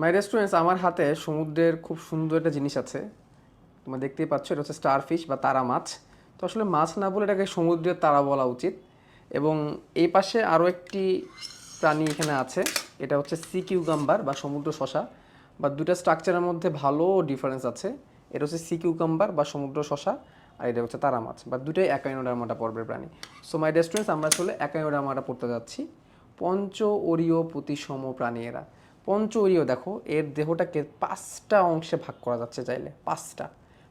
মাই restaurants আমার হাতে সমুদ্রের খুব সুন্দর একটা জিনিস আছে। তোমরা দেখতেই পাচ্ছ, এটা হচ্ছে স্টার ফিশ বা তারা মাছ। তো আসলে মাছ না বলে এটাকে সমুদ্রের তারা বলা উচিত। এবং এই পাশে আরও একটি প্রাণী এখানে আছে, এটা হচ্ছে সি কিউকাম্বার বা সমুদ্র শশা। বা দুটা স্ট্রাকচারের মধ্যে ভালো ডিফারেন্স আছে। এটা হচ্ছে সি কিউকাম্বার বা সমুদ্র শশা, আর এটা হচ্ছে তারা মাছ। বা দুটোই একাইনোডার্মাটা পর্বের প্রাণী। সো মাই রেস্টুরেন্টস আমরা আসলে একাইনোডার্মাটা পড়তে যাচ্ছি। পঞ্চ ওরিও প্রতিসম প্রাণী এরা। পঞ্চ ওরিও দেখো, এর দেহটাকে পাঁচটা অংশে ভাগ করা যাচ্ছে চাইলে, পাঁচটা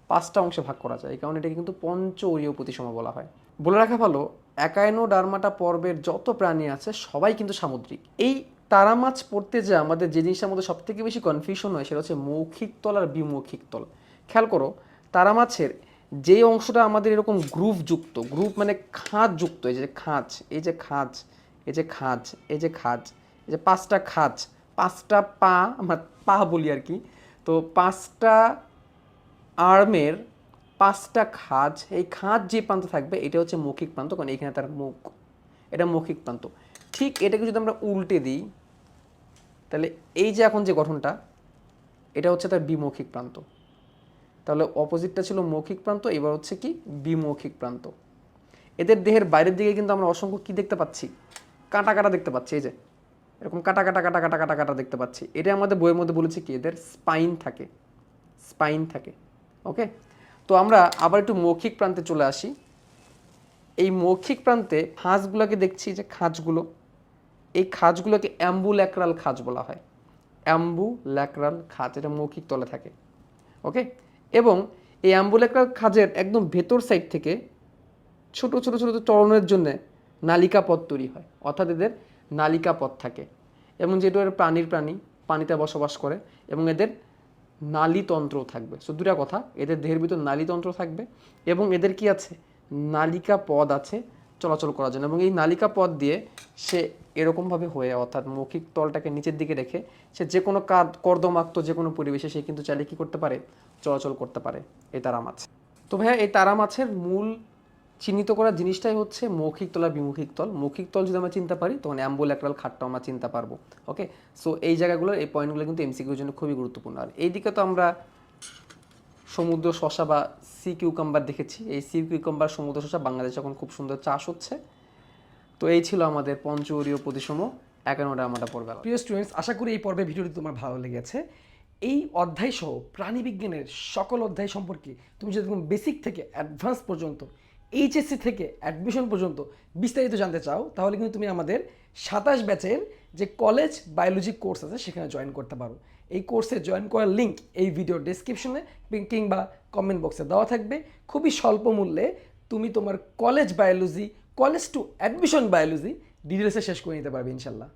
পাঁচটা অংশে ভাগ করা যায়। এই কারণে এটাকে কিন্তু পঞ্চ ওরিও প্রতিসম বলা হয়। বলে রাখা ভালো, একাইনোডার্মাটা পর্বের যত প্রাণী আছে, সবাই কিন্তু সামুদ্রিক। এই তারা মাছ পড়তে যে আমাদের যে জিনিসটার মধ্যে সবথেকে বেশি কনফিউশন হয়, সেটা হচ্ছে মৌখিক তল আর বিমৌখিক তল। খেয়াল করো তারা মাছের যে অংশটা আমাদের এরকম গ্রুপ যুক্ত গ্রুপ মানে খাঁজ যুক্ত, এই যে খাঁজ, এই যে খাঁজ, এই যে খাঁজ, এই যে খাঁজ, এই যে পাঁচটা খাঁজ পাঁচটা পা, আমরা পা বলি আর কি। তো পাঁচটা আর্মের পাঁচটা খাঁজ, এই খাঁজ যে প্রান্ত থাকবে, এটা হচ্ছে মৌখিক প্রান্ত, কারণ এখানে তার মুখ, এটা মৌখিক প্রান্ত। ঠিক এটাকে যদি আমরা উল্টে দিই, তাহলে এই যে এখন যে গঠনটা, এটা হচ্ছে তার বিমৌখিক প্রান্ত। তাহলে অপোজিটটা ছিল মৌখিক প্রান্ত, এবার হচ্ছে কি বিমৌখিক প্রান্ত। এদের দেহের বাইরের দিকে কিন্তু আমরা অসংখ্য কি দেখতে পাচ্ছি? কাঁটা কাটা দেখতে পাচ্ছি, এই যে। এরকম কাটা কাটা কাটা কাটা কাটা কাটা দেখতে পাচ্ছি। এটা আমাদের বইয়ের মধ্যে বলেছে কি? এদের স্পাইন থাকে। স্পাইন থাকে। ওকে তো আমরা আবার একটু মৌখিক প্রান্তে চলে আসি। এই মৌখিক প্রান্তে খাঁজগুলোকে দেখছি যে খাঁজগুলো। এই খাঁজগুলোকে অ্যাম্বুল্যাক্রাল খাঁজ বলা হয়। অ্যাম্বু ল্যাক্রাল খাঁজ, এটা মৌখিক তলে থাকে। ওকে এবং এই অ্যাম্বুল্যাক্রাল খাঁজের একদম ভেতর সাইড থেকে ছোট ছোট ছোট চরণের জন্য নালিকা পথ তৈরি হয়। অর্থাৎ এদের নালিকা পথ থাকে। এবং যেহেতু এর প্রাণীর প্রাণী, পানিতে বসবাস করে, এবং এদের নালীতন্ত্র থাকবে। সো, দুটা কথা, এদের দেহের ভিতর নালীতন্ত্র থাকবে এবং এদের কি আছে? নালিকা পদ আছে চলাচল করার জন্য। এবং এই নালিকা পথ দিয়ে সে এরকমভাবে হয়ে, অর্থাৎ মৌখিক তলটাকে নিচের দিকে রেখে সে যে কোনো কাদ কর্দমাক্ত যে কোনো পরিবেশে সে কিন্তু চাইলে কি করতে পারে? চলাচল করতে পারে। এই তারা মাছ। তো ভাইয়া, এই তারা মাছের মূল চিহ্নিত করার জিনিসটাই হচ্ছে মৌখিক তল আর বিমুখিক তল। মৌখিক তল যদি আমরা চিনতে পারি, তখন অ্যাম্বোল্যাক্রাল খাটটাও আমরা চিনতে পারব। ওকে সো এই জায়গাগুলো এই পয়েন্টগুলো কিন্তু এমসিকিউর জন্য খুবই গুরুত্বপূর্ণ। আর এইদিকে তো আমরা সমুদ্র শশা বা সি কিউকাম্বার দেখেছি। এই সি কিউকাম্বার সমুদ্র শশা বাংলাদেশে এখন খুব সুন্দর চাষ হচ্ছে। তো এই ছিল আমাদের পঞ্চরীয় প্রতিসম একান্নটা আমরা পড়বে। প্রিয় স্টুডেন্টস আশা করি এই পর্বের ভিডিওটি তোমার ভালো লেগেছে। এই অধ্যায় সহ প্রাণীবিজ্ঞানের সকল অধ্যায় সম্পর্কে তুমি যদি বেসিক থেকে অ্যাডভান্স পর্যন্ত এইচএসসি থেকে অ্যাডমিশন পর্যন্ত বিস্তারিত জানতে চাও, তাহলে কিন্তু তুমি আমাদের সাতাশ ব্যাচের যে কলেজ বায়োলজি কোর্স আছে সেখানে জয়েন করতে পারো। এই কোর্সে জয়েন করার লিঙ্ক এই ভিডিওর ডেসক্রিপশনে কিংবা কমেন্ট বক্সে দেওয়া থাকবে। খুবই স্বল্প মূল্যে তুমি তোমার college biology college to admission biology ডিটেলসে শেষ করে নিতে পারবে ইনশাল্লাহ।